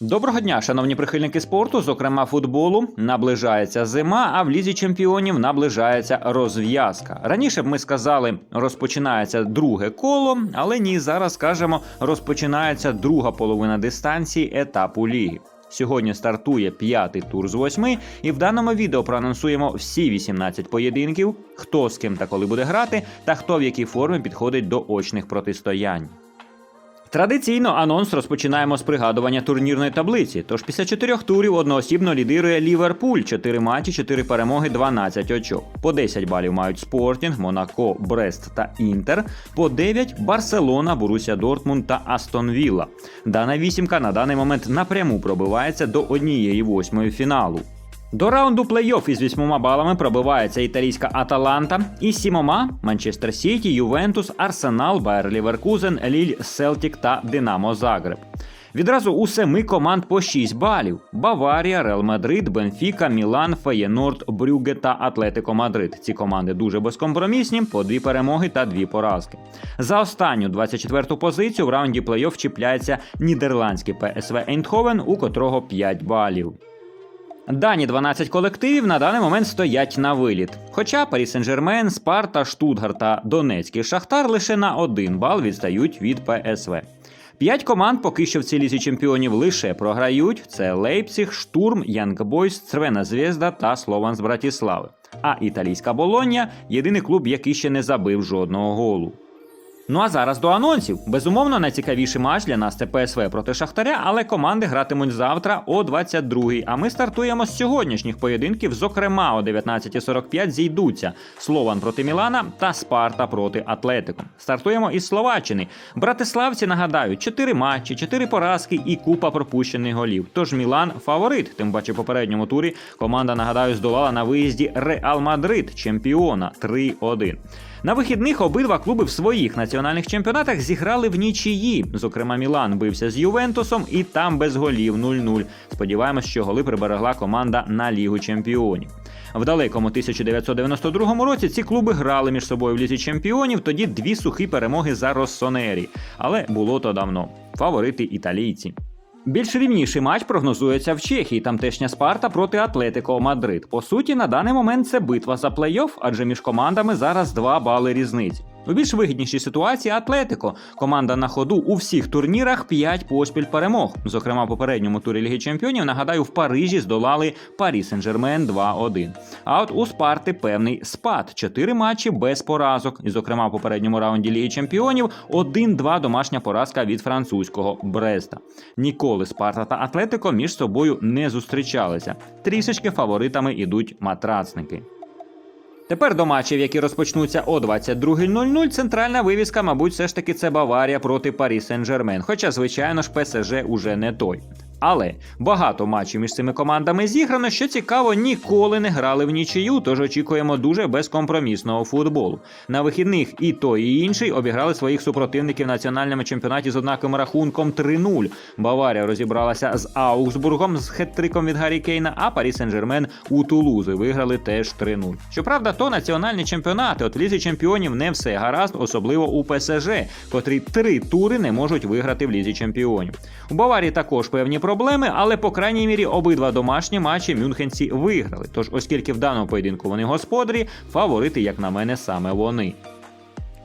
Доброго дня, шановні прихильники спорту, зокрема футболу. Наближається зима, а в лізі чемпіонів наближається розв'язка. Раніше б ми сказали, розпочинається друге коло, але ні, зараз кажемо, розпочинається друга половина дистанції етапу ліги. Сьогодні стартує п'ятий тур з восьми, і в даному відео проанонсуємо всі 18 поєдинків, хто з ким та коли буде грати, та хто в якій формі підходить до очних протистоянь. Традиційно анонс розпочинаємо з пригадування турнірної таблиці. Тож після чотирьох турів одноосібно лідирує Ліверпуль, 4 матчі, 4 перемоги, 12 очок. По 10 балів мають Спортінг, Монако, Брест та Інтер. По 9 Барселона, Боруся Дортмунд та Астон Вілла. Дана вісімка на даний момент напряму пробивається до однієї восьмої фіналу. До раунду плей-офф із вісьмома балами пробивається італійська Аталанта і сімома Манчестер Сіті, Ювентус, Арсенал, Байер Ліверкузен, Ліль, Селтік та Динамо Загреб. Відразу у семи команд по 6 балів: Баварія, Реал Мадрид, Бенфіка, Мілан, Феєнорд, Брюге та Атлетико Мадрид. Ці команди дуже безкомпромісні, по дві перемоги та дві поразки. За останню 24-ту позицію в раунді плей-офф чіпляється нідерландський ПСВ Ейндховен, у котрого 5 балів. Дані 12 колективів на даний момент стоять на виліт. Хоча Парі Сен-Жермен, Спарта, Штутгар та Донецький Шахтар лише на один бал відстають від ПСВ. П'ять команд поки що в цій лізі чемпіонів лише програють: це Лейпціг, Штурм, Янг Бойс, Црвена Звєзда та Слован з Братіслави. А італійська Болоння єдиний клуб, який ще не забив жодного голу. Ну а зараз до анонсів. Безумовно, найцікавіший матч для нас це ПСВ проти Шахтаря, але команди гратимуть завтра о 22-й. А ми стартуємо з сьогоднішніх поєдинків. Зокрема, о 19.45 зійдуться Слован проти Мілана та Спарта проти Атлетико. Стартуємо із Словаччини. Братиславці нагадаю, 4 матчі, 4 поразки і купа пропущених голів. Тож Мілан фаворит. Тим паче, в попередньому турі команда нагадаю здолала на виїзді Реал Мадрид, чемпіона 3-1. На вихідних обидва клуби в своїх національних чемпіонатах зіграли в нічиї. Зокрема, Мілан бився з Ювентусом і там без голів 0-0. Сподіваємось, що голи приберегла команда на Лігу чемпіонів. В далекому 1992 році ці клуби грали між собою в лізі чемпіонів. Тоді дві сухі перемоги за Россонері. Але було то давно. Фаворити італійці. Більш рівніший матч прогнозується в Чехії. Тамтешня Спарта проти Атлетико Мадрид. По суті, на даний момент це битва за плей-офф, адже між командами зараз 2 бали різниці. У більш вигіднішій ситуації Атлетико. Команда на ходу у всіх турнірах 5 поспіль перемог. Зокрема, в попередньому турі Ліги Чемпіонів, нагадаю, в Парижі здолали Парі Сен-Жермен 2-1. А от у Спарти певний спад. 4 матчі без поразок. І, зокрема, в попередньому раунді Ліги Чемпіонів 1-2 домашня поразка від французького Бреста. Ніколи Спарта та Атлетико між собою не зустрічалися. Трішечки фаворитами ідуть матрацники. Тепер до матчів, які розпочнуться о 22.00, центральна вивіска, мабуть, все ж таки це Баварія проти Парі Сен-Жермен. Хоча, звичайно ж, ПСЖ уже не той. Але багато матчів між цими командами зіграно, що цікаво, ніколи не грали в нічию, тож очікуємо дуже безкомпромісного футболу. На вихідних і той, і інший обіграли своїх супротивників в національному чемпіонаті з однаковим рахунком 3-0. Баварія розібралася з Аугсбургом з хет-триком від Гаррі Кейна, а Парі Сен-Жермен у Тулузи виграли теж 3-0. Щоправда, то національні чемпіонати, от лізі чемпіонів не все гаразд, особливо у ПСЖ, котрі три тури не можуть виграти в лізі чемпіонів. У Баварії також певні проблеми, але по крайній мірі обидва домашні матчі мюнхенці виграли. Тож, оскільки в даному поєдинку вони господарі, фаворити, як на мене, саме вони.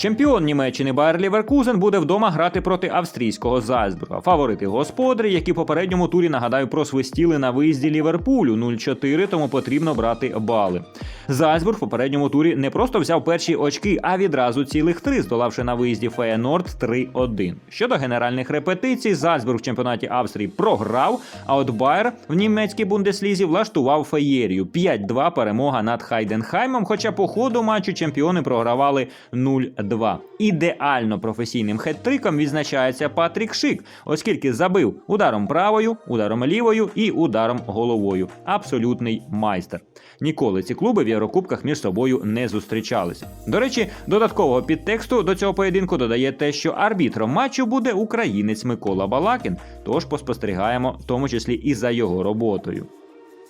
Чемпіон Німеччини Байер Ліверкузен буде вдома грати проти австрійського Зальцбурга. Фаворити господарі, які попередньому турі нагадаю просвистіли на виїзді Ліверпулю 0-4, тому потрібно брати бали. Зальцбург в попередньому турі не просто взяв перші очки, а відразу цілих три, здолавши на виїзді Феєнорд 3-1. Щодо генеральних репетицій, Зальцбург в чемпіонаті Австрії програв. А от Байер в німецькій бундеслізі влаштував феєрію 5-2 перемога над Хайденхаймом. Хоча по ходу матчу чемпіони програвали 0-2. 2. Ідеально професійним хет-триком відзначається Патрік Шик, оскільки забив ударом правою, ударом лівою і ударом головою. Абсолютний майстер. Ніколи ці клуби в Єврокубках між собою не зустрічалися. До речі, додаткового підтексту до цього поєдинку додає те, що арбітром матчу буде українець Микола Балакін. Тож поспостерігаємо, в тому числі і за його роботою.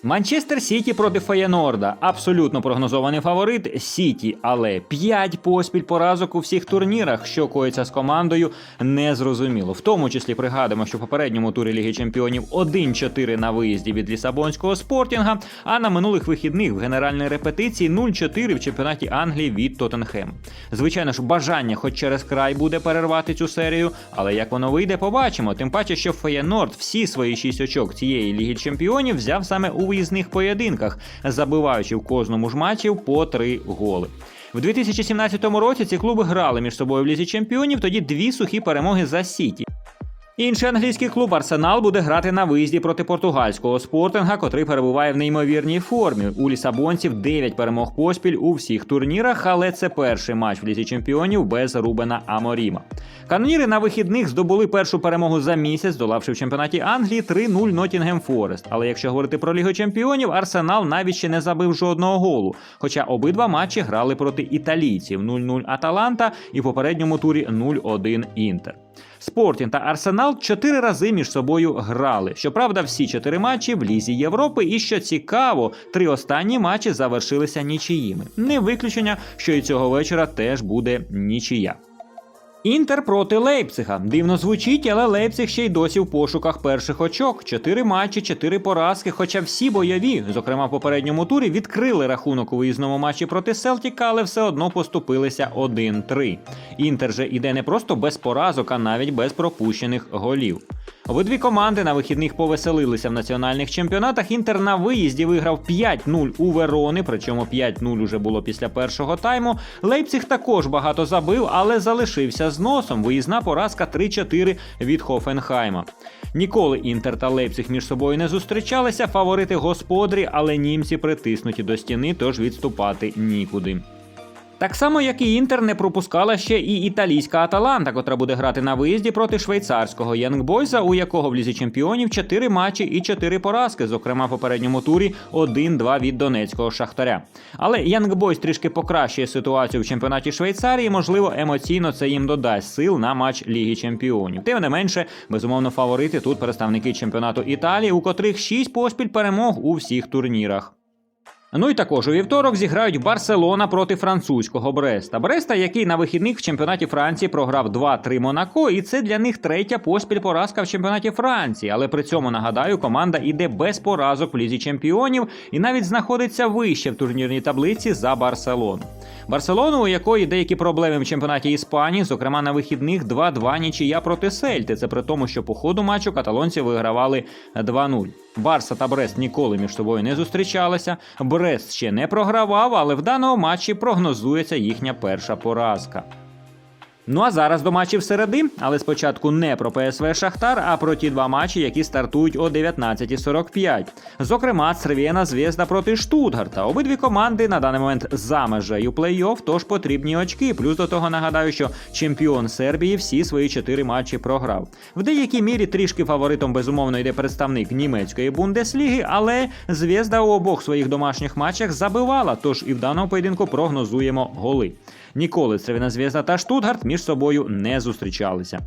Манчестер Сіті проти Феєнорда. Абсолютно прогнозований фаворит Сіті, але 5 поспіль поразок у всіх турнірах, що коїться з командою, не зрозуміло. В тому числі пригадуємо, що в попередньому турі Ліги Чемпіонів 1-4 на виїзді від Лісабонського спортінга, а на минулих вихідних в генеральній репетиції 0-4 в чемпіонаті Англії від Тоттенхем. Звичайно ж, бажання, хоч через край буде перервати цю серію, але як воно вийде, побачимо. Тим паче, що Феєнорд всі свої 6 очок цієї Ліги Чемпіонів взяв саме у виїзних поєдинках, забиваючи в кожному ж матчів по три голи. В 2017 році ці клуби грали між собою в лізі чемпіонів, тоді дві сухі перемоги за Сіті. Інший англійський клуб Арсенал буде грати на виїзді проти португальського спортинга, котрий перебуває в неймовірній формі. У лісабонців 9 перемог поспіль у всіх турнірах, але це перший матч в лізі чемпіонів без Рубена Аморіма. Каноніри на вихідних здобули першу перемогу за місяць, долавши в чемпіонаті Англії 3-0 Нотінгем Форест. Але якщо говорити про Лігу чемпіонів, Арсенал навіть ще не забив жодного голу. Хоча обидва матчі грали проти італійців 0-0 Аталанта і в попередньому турі 0-1 Інтер. Спортін та Арсенал чотири рази між собою грали. Щоправда, всі чотири матчі в Лізі Європи, і що цікаво, три останні матчі завершилися нічиїми. Не виключення, що і цього вечора теж буде нічия. Інтер проти Лейпцига. Дивно звучить, але Лейпциг ще й досі в пошуках перших очок. Чотири матчі, чотири поразки. Хоча всі бойові, зокрема в попередньому турі, відкрили рахунок у виїзному матчі проти Селтіка, але все одно поступилися 1-3. Інтер же іде не просто без поразок, а навіть без пропущених голів. Обидві команди на вихідних повеселилися в національних чемпіонатах. Інтер на виїзді виграв 5-0 у Верони, причому 5-0 уже було після першого тайму. Лейпциг також багато забив, але залишився з носом. Виїзна поразка 3-4 від Хофенхайма. Ніколи Інтер та Лейпциг між собою не зустрічалися. Фаворити господарі, але німці притиснуті до стіни, тож відступати нікуди. Так само, як і Інтер не пропускала ще і італійська Аталанта, котра буде грати на виїзді проти швейцарського Янгбойза, у якого в лізі чемпіонів 4 матчі і 4 поразки, зокрема в попередньому турі 1-2 від донецького шахтаря. Але Янгбойз трішки покращує ситуацію в чемпіонаті Швейцарії. Можливо, емоційно це їм додасть сил на матч Ліги Чемпіонів. Тим не менше, безумовно, фаворити тут представники чемпіонату Італії, у котрих 6 поспіль перемог у всіх турнірах. Ну і також у вівторок зіграють Барселона проти французького Бреста. Бреста, який на вихідних в чемпіонаті Франції програв 2-3 Монако, і це для них третя поспіль поразка в чемпіонаті Франції. Але при цьому нагадаю, команда іде без поразок в лізі чемпіонів і навіть знаходиться вище в турнірній таблиці за Барселону. Барселону, у якої деякі проблеми в чемпіонаті Іспанії, зокрема на вихідних 2-2 нічия проти Сельти. Це при тому, що по ходу матчу каталонці вигравали 2-0. Барса та Брест ніколи між собою не зустрічалися. Брест ще не програвав, але в даному матчі прогнозується їхня перша поразка. Ну а зараз до матчів середи, але спочатку не про ПСВ Шахтар, а про ті два матчі, які стартують о 19.45. Зокрема, Цервєна Звєзда проти Штутгарта. Обидві команди на даний момент за межею плей-офф, тож потрібні очки. Плюс до того нагадаю, що чемпіон Сербії всі свої чотири матчі програв. В деякій мірі трішки фаворитом безумовно йде представник німецької бундесліги, але Звєзда у обох своїх домашніх матчах забивала. Тож і в даному поєдинку прогнозуємо голи. Ніколи Цервіна Звєзда та Штутгарт між собою не зустрічалися.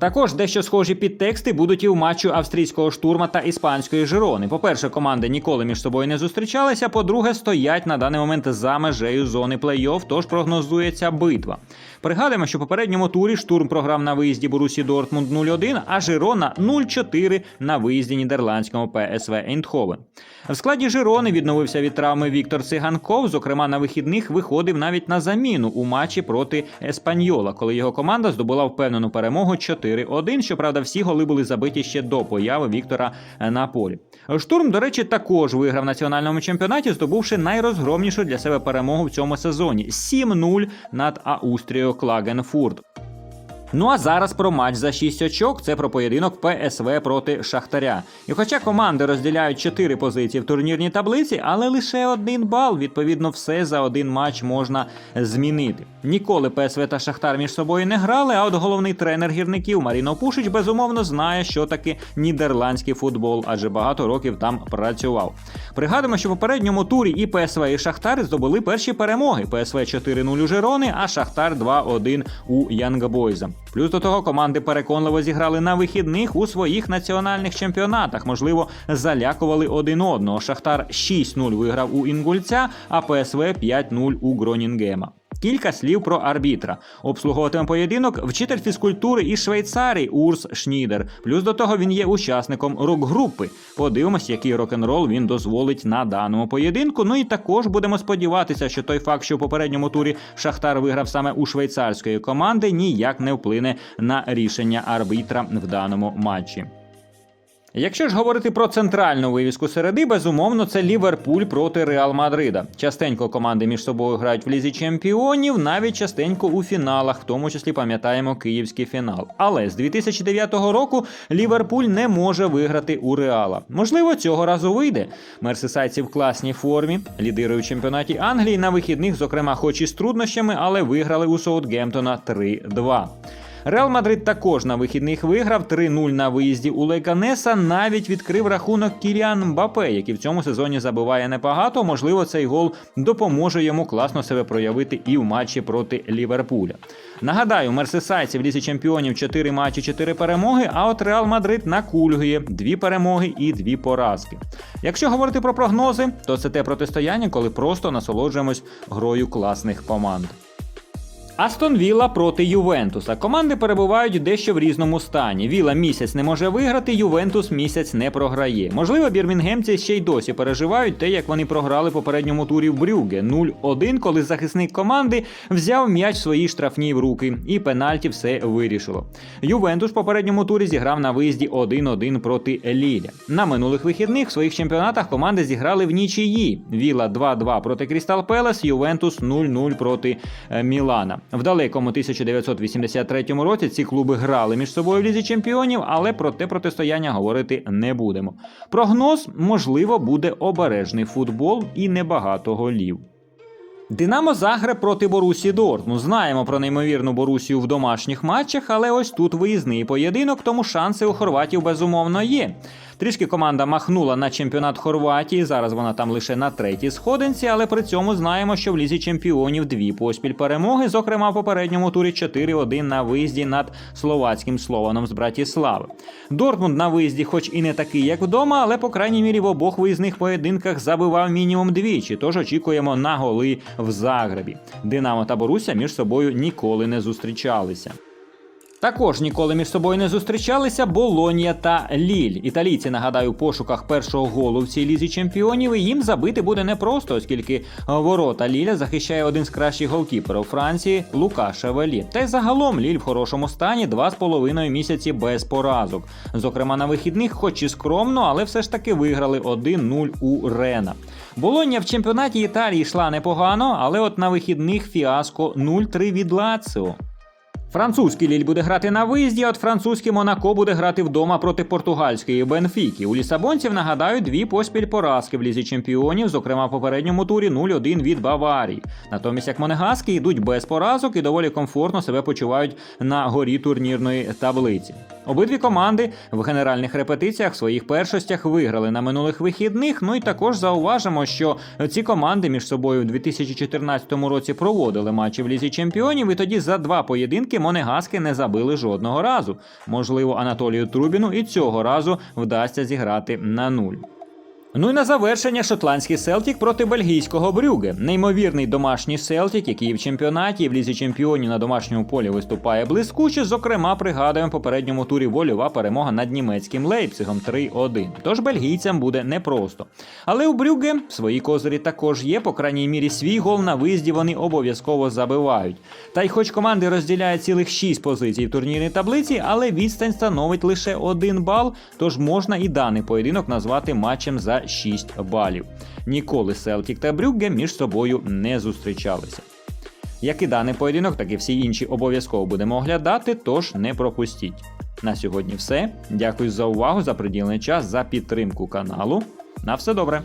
Також дещо схожі підтексти будуть і в матчу австрійського штурма та іспанської Жирони. По-перше, команди ніколи між собою не зустрічалися. По-друге, стоять на даний момент за межею зони плей-офф, тож прогнозується битва. Пригадуємо, що в попередньому турі штурм програв на виїзді Борусі Дортмунд 0-1, а Жирона 0-4 на виїзді нідерландському ПСВ Ейндховен. В складі Жирони відновився від травми Віктор Циганков. Зокрема, на вихідних виходив навіть на заміну у матчі проти Еспаньола, коли його команда здобула впевнену перемогу 4-1. Щоправда, всі голи були забиті ще до появи Віктора на полі. Штурм, до речі, також виграв в національному чемпіонаті, здобувши найрозгромнішу для себе перемогу в цьому сезоні 7-0 над Аустрією Клагенфурт. Ну а зараз про матч за 6 очок. Це про поєдинок ПСВ проти Шахтаря. І хоча команди розділяють 4 позиції в турнірній таблиці, але лише один бал. Відповідно, все за один матч можна змінити. Ніколи ПСВ та Шахтар між собою не грали. А от головний тренер гірників Маріно Пушич безумовно знає, що таке нідерландський футбол, адже багато років там працював. Пригадуємо, що в попередньому турі і ПСВ, і Шахтар здобули перші перемоги. ПСВ 4-0 у Жирони, а Шахтар 2-1 у Янгбойза. Плюс до того команди переконливо зіграли на вихідних у своїх національних чемпіонатах. Можливо, залякували один одного. Шахтар 6-0 виграв у Інгульця, а ПСВ 5-0 у Гронінгема. Кілька слів про арбітра. Обслуговуватиме поєдинок вчитель фізкультури із Швейцарії Урс Шнідер. Плюс до того він є учасником рок-групи. Подивимось, який рок-н-рол він дозволить на даному поєдинку. Ну і також будемо сподіватися, що той факт, що в попередньому турі Шахтар виграв саме у швейцарської команди, ніяк не вплине на рішення арбітра в даному матчі. Якщо ж говорити про центральну вивіску середи, безумовно, це Ліверпуль проти Реал Мадрида. Частенько команди між собою грають в лізі чемпіонів, навіть частенько у фіналах, в тому числі пам'ятаємо київський фінал. Але з 2009 року Ліверпуль не може виграти у Реала. Можливо, цього разу вийде. Мерсисайці в класній формі, лідирують в чемпіонаті Англії на вихідних, зокрема, хоч і з труднощами, але виграли у Саутгемптона 3-2. Реал Мадрид також на вихідних виграв 3-0 на виїзді у Лейканеса. Навіть відкрив рахунок Кіліан Мбапе, який в цьому сезоні забиває небагато. Можливо, цей гол допоможе йому класно себе проявити і в матчі проти Ліверпуля. Нагадаю, мерсисайці в лізі чемпіонів 4 матчі, 4 перемоги. А от Реал Мадрид накульгує 2 перемоги і 2 поразки. Якщо говорити про прогнози, то це те протистояння, коли просто насолоджуємось грою класних команд. Астон Вілла проти Ювентуса. Команди перебувають дещо в різному стані. Віла місяць не може виграти, Ювентус місяць не програє. Можливо, бірмінгемці ще й досі переживають те, як вони програли попередньому турі в Брюге 0-1, коли захисник команди взяв м'яч свої штрафні в руки, і пенальті все вирішило. Ювентус в попередньому турі зіграв на виїзді 1-1 проти Ліля. На минулих вихідних в своїх чемпіонатах команди зіграли в нічиї. Віла 2-2 проти Крістал Пелес, Ювентус 0-0 проти е, Мілана. В далекому 1983 році ці клуби грали між собою в лізі чемпіонів, але про те протистояння говорити не будемо. Прогноз, можливо, буде обережний футбол і небагато голів. Динамо Загреб проти Борусі Дортмунд. Знаємо про неймовірну Борусію в домашніх матчах, але ось тут виїзний поєдинок, тому шанси у хорватів безумовно є. Трішки команда махнула на чемпіонат Хорватії. Зараз вона там лише на третій сходинці, але при цьому знаємо, що в лізі чемпіонів дві поспіль перемоги, зокрема в попередньому турі 4-1 на виїзді над словацьким Слованом з Братіслави. Дортмунд на виїзді, хоч і не такий, як вдома, але по крайній мірі в обох виїзних поєдинках забивав мінімум двічі. Тож очікуємо на голи в Загребі. Динамо та Боруся між собою ніколи не зустрічалися. Також ніколи між собою не зустрічалися Болонія та Ліль. Італійці, нагадаю, в пошуках першого голу в цій лізі чемпіонів і їм забити буде непросто, оскільки ворота Ліля захищає один з кращих голкіперів Франції Лука Шевелі. Та й загалом Ліль в хорошому стані два з половиною місяці без поразок. Зокрема, на вихідних, хоч і скромно, але все ж таки виграли 1-0 у Рена. Болоння в чемпіонаті Італії йшла непогано, але от на вихідних фіаско 0-3 від Лаціо. Французький Ліль буде грати на виїзді, от французький Монако буде грати вдома проти португальської Бенфіки. У лісабонців нагадаю дві поспіль поразки в лізі чемпіонів, зокрема в попередньому турі 0-1 від Баварії. Натомість, як монегаски йдуть без поразок і доволі комфортно себе почувають на горі турнірної таблиці. Обидві команди в генеральних репетиціях в своїх першостях виграли на минулих вихідних. Ну і також зауважимо, що ці команди між собою в 2014 році проводили матчі в лізі чемпіонів, і тоді за два поєдинки монегаски не забили жодного разу. Можливо, Анатолію Трубіну і цього разу вдасться зіграти на нуль. Ну і на завершення шотландський Селтік проти бельгійського Брюге. Неймовірний домашній Селтік, який в чемпіонаті і в лізі чемпіонів на домашньому полі виступає блискуче. Зокрема, пригадуємо попередньому турі вольова перемога над німецьким Лейпцигом 3-1. Тож бельгійцям буде непросто. Але у Брюге свої козирі також є, по крайній мірі, свій гол на виїзді вони обов'язково забивають. Та й хоч команди розділяють цілих 6 позицій в турнірній таблиці, але відстань становить лише один бал, тож можна і даний поєдинок назвати матчем за 6 балів. Ніколи Селтік та Брюгге між собою не зустрічалися. Як і даний поєдинок, так і всі інші обов'язково будемо оглядати, тож не пропустіть. На сьогодні все. Дякую за увагу, за приділений час, за підтримку каналу. На все добре!